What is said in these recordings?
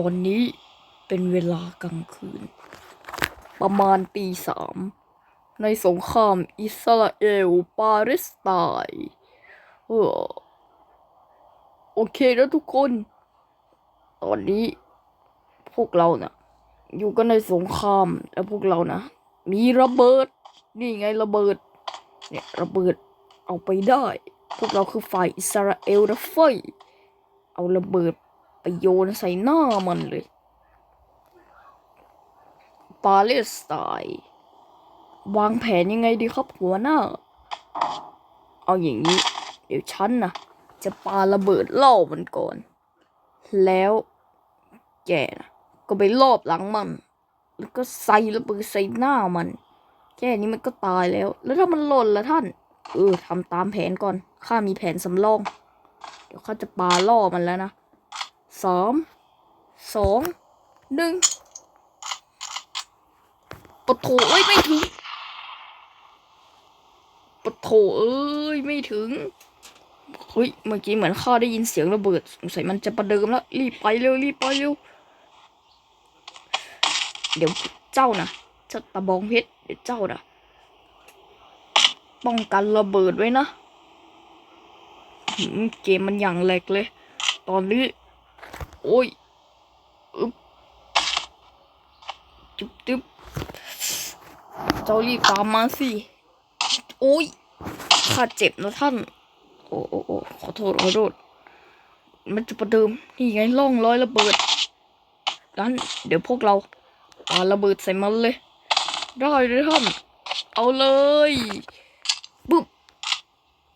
ตอนนี้เป็นเวลากลางคืน ประมาณตีสามในสงครามอิสราเอลปาเลสไตน์โอเคนะทุกคน ตอนนี้พวกเราเนะ่ะ อยู่กันในสงครามแล้วพวกเรานะ มีระเบิด นี่ไงระเบิด เนี่ยระเบิดเอาไปได้ พวกเราคือฝ่ายอิสราเอลนะเฟยเอาระเบิด โยนใส่หน้ามันเลย ปาเลสไตน์วางแผนยังไงดีครับหัวหน้า เอาอย่างนี้ เดี๋ยวฉันนะจะปาระเบิดล่อมันก่อน แล้วแกนะก็ไปรอบหลังมัน แล้วก็ใส่ระเบิดใส่หน้ามัน แค่นี้มันก็ตายแล้ว แล้วถ้ามันหล่นละท่าน เออทำตามแผนก่อน ข้ามีแผนสำรอง เดี๋ยวข้าจะปาล่อมันแล้วนะ สามสองหนึ่งปะโถเอ้ย ไม่ถึงปะโถเอ้ย ไม่ถึงเฮ้ยเมื่อกี้เหมือนข้าได้ยินเสียงระเบิดสงสัยมันจะประเดิมแล้ว รีบไปเร็วรีบไปเร็ว เดี๋ยวเจ้านะเจ้าตะบองเพชรเดี๋ยวเจ้านะป้องกันระเบิดไว้นะเกมมันอย่างแหลกเลย ตอนนี้ โอ้ยอึ๊บจุ๊บจุ๊บเจ้ารีบตามมาสิโอ้ยข้าเจ็บนะท่าน โอ้โอ้โอ้ขอโทษขอโทษมันจะประเดิมนี่ไงล่องรอยระเบิดงั้นเดี๋ยวพวกเราปาระเบิดใส่มันเลย ได้เลยท่าน เอาเลยปึ๊บ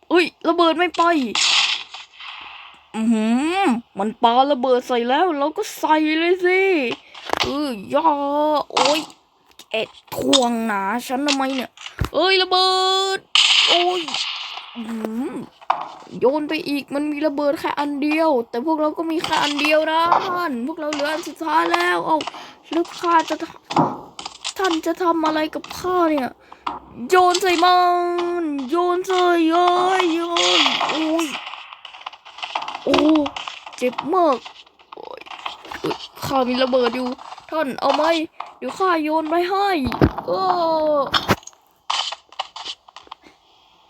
เอ้ย ระเบิดไม่ไป อือหือมันปาระเบิดใส่แล้ว เราก็ใส่เลยสิเออย่าโอ้ยแอะทวงหนาฉันทำไมเนี่ย เอ้ยระเบิด โอ้ยอื้อหือโยนไปอีกมันมีระเบิดแค่อันเดียว แต่พวกเราก็มีแค่อันเดียวนะท่านพวกเราเหลืออันสุดท้ายแล้วเอาแล้วข้าจะท่านจะทำอะไรกับข้าเนี่ย โยนใส่มันโยนใส่เอ้ยเอ้ยโอ้ย โอ้ เจ็บมากโอ้ยข้ามีระเบิดอยู่ ท่านเอาไหมเดี๋ยวข้าโยนไปให้โอ้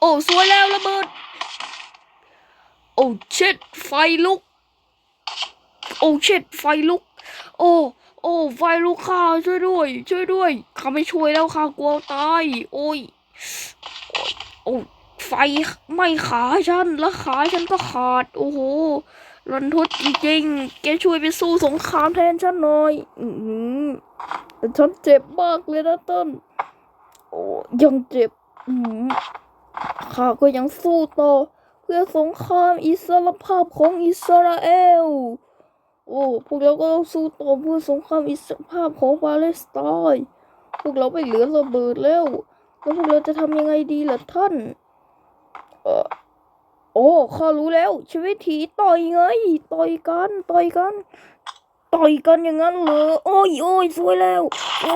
โอ้สวยแล้วระเบิด โอ้เช็ดไฟลุก โอ้เช็ดไฟลุก โอ้โอ้ไฟลุกข้าช่วยด้วย ช่วยด้วยข้าไม่ช่วยแล้วข้ากลัวตาย โอ้ยโอ้ ไฟไม่ขาฉันแล้วขาฉันก็ขาด โอ้โหรันทดจริงๆแกช่วยไปสู้สงครามแทนฉันหน่อย อือหือแต่ฉันเจ็บมากเลยนะต้น โอ้ยังเจ็บ อือหือข้าก็ยังสู้ต่อ เพื่อสงครามอิสรภาพของอิสราเอล โอ้ พวกเราก็ต้องสู้ต่อเพื่อสงครามอิสรภาพของปาเลสไตน์ พวกเราไม่เหลือระเบิดแล้ว แล้วพวกเราจะทำยังไงดีล่ะท่าน เออโอ้ข้ารู้แล้วชีวิตถีต่อยไง ต่อยกันต่อยกัน ต่อยกันอย่างนั้นเหรอโอ้ยโอ้ยสวยแล้วโอ้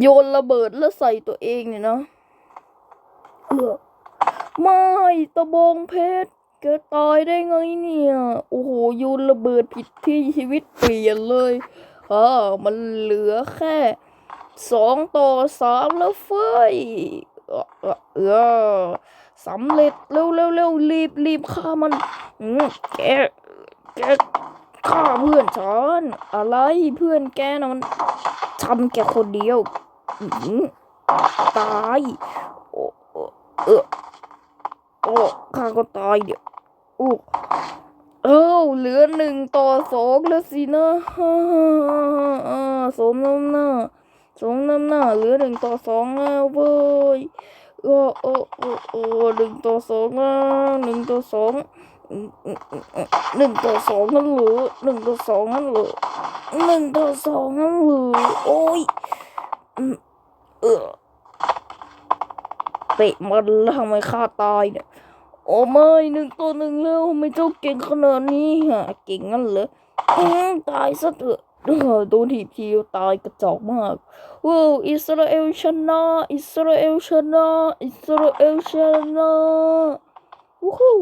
โยนระเบิดแล้วใส่ตัวเองเนี่ยนะเออไม่ตะบองเพชรแกตายได้ไงเนี่ย โอ้โหโยนระเบิดผิดที่ชีวิตเปลี่ยนเลยเออมันเหลือแค่สองต่อสามแล้วเฟ้ย เออเออเออสำเร็จเร็วเร็วเร็วรีบรีบฆ่ามันแกแกฆ่าเพื่อนฉันอะไรเพื่อนแกนะมันทำแกคนเดียวตายโอ้เออโอ้ข้าก็ตายเดี๋ยวโอ้เอ้าเหลือหนึ่งต่อสองแล้วสินะสมน้ำหน้า สองน้ำหน้าเหลือหนึ่งต่อสองแล้วเว้ยโอ้โอ้โอ้โอ้หนึ่งต่อสองนะหนึ่งต่อสองหนึ่งต่อสองนั่นเหรอหนึ่งต่อสองนั่นเหรอหนึ่งต่อสองนั่นเหรอโอ้ยเออเตะมันแล้วทำไมข้าตายเนี่ยโอ้ไม่หนึ่งต่อหนึ่งแล้วไม่เจ้าเก่งขนาดนี้ฮะเก่งงั้นเหรอตายซะเถอะ โดนถีทีตายกระจอกมากว้าวอิสราเอลชนะอิสราเอลชนะอิสราเอลชนะวู้ฮู้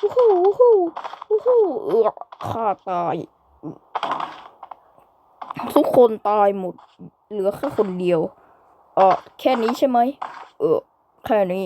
วู้ฮู้วู้ฮู้วู้ฮู้ข้าตาย ทุกคนตายหมด เหลือแค่คนเดียวเออแค่นี้ใช่ไหมเออแค่นี้